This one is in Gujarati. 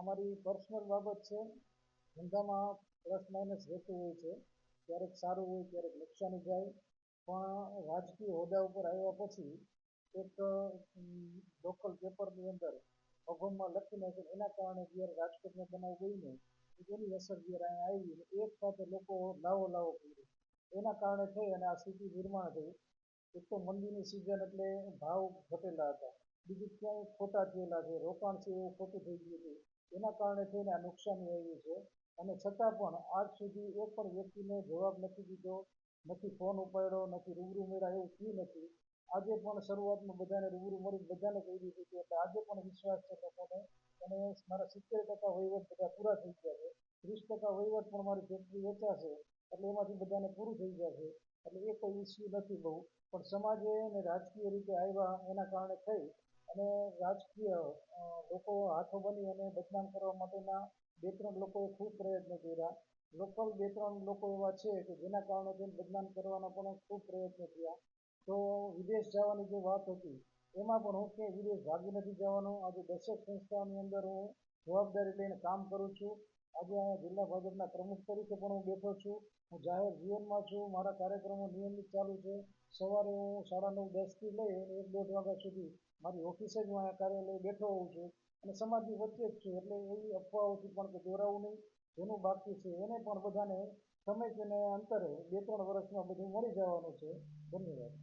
અમારી પર્સનલ બાબત છે. ધંધામાં પ્લસ માઇનસ રહેતું હોય છે. ક્યારેક સારું હોય, ક્યારેક નુકસાની જાય. પણ રાજકીય હોદ્દા ઉપર આવ્યા પછી એક લોકલ પેપરની અંદર ભગવાનમાં લખી નાખ્યું એના કારણે જ્યારે રાજકોટને બનાવ ગઈને એની અસર જ્યારે અહીંયા આવી એક સાથે લોકો લાવો લાવો કર્યો. એના કારણે થઈ અને આ સ્થિતિ નિર્માણ થઈ. એક તો મંદીની સિઝન એટલે ભાવ ઘટેલા હતા. બીજું ક્યાંય ખોટા થયેલા છે, રોકાણ છે, એવું ખોટું થઈ ગયું હતું એના કારણે થઈને આ નુકસાની આવી છે. અને છતાં પણ આજ સુધી એક પણ વ્યક્તિને જવાબ નથી દીધો, નથી ફોન ઉપાડ્યો, નથી રૂબરૂ મળ્યા એવું થયું નથી. આજે પણ શરૂઆતમાં બધાને રૂબરૂ મળી બધાને કહી દીધું હતું, એટલે આજે પણ વિશ્વાસ છે લોકોને. અને મારા સિત્તેર ટકા વહીવટ બધા પૂરા થઈ ગયા છે. ત્રીસ ટકા વહીવટ પણ મારી ફેક્ટરી વેચાશે એટલે એમાંથી બધાને પૂરું થઈ જશે એટલે એ કોઈ ઇસ્યુ નથી બહુ. પણ સમાજે અને રાજકીય રીતે આવ્યા એના કારણે થઈ. અને રાજકીય લોકો હાથો બની અને બદનામ કરવા માટેના બે ત્રણ લોકોએ ખૂબ પ્રયત્ન કર્યા. લોકલ બે ત્રણ લોકો એવા છે કે જેના કારણે તેને બદનામ કરવાના પણ ખૂબ પ્રયત્નો થયા. તો વિદેશ જવાની જે વાત હતી, એમાં પણ હું ક્યાંય વિદેશ ભાગી નથી જવાનો. આજે દસેક સંસ્થાઓની અંદર હું જવાબદારી લઈને કામ કરું છું. આજે અહીંયા જિલ્લા ભાજપના પ્રમુખ તરીકે પણ હું બેઠો છું. હું જાહેર જીવનમાં છું. મારા કાર્યક્રમો નિયમિત ચાલુ છે. સવારે હું સાડા નવ દસથી લઈ એક, દોઢ વાગ્યા સુધી મારી ઓફિસે જ હું અહીંયા કાર્યાલય બેઠો હોઉં છું અને સમાજની વચ્ચે જ છું. એટલે એવી અફવાઓથી પણ કે દોરાવું નહીં. જેનું બાકી છે એને પણ બધાને સમય તેને અંતરે બે, ત્રણ વર્ષમાં બધું મળી જવાનું છે. ધન્યવાદ.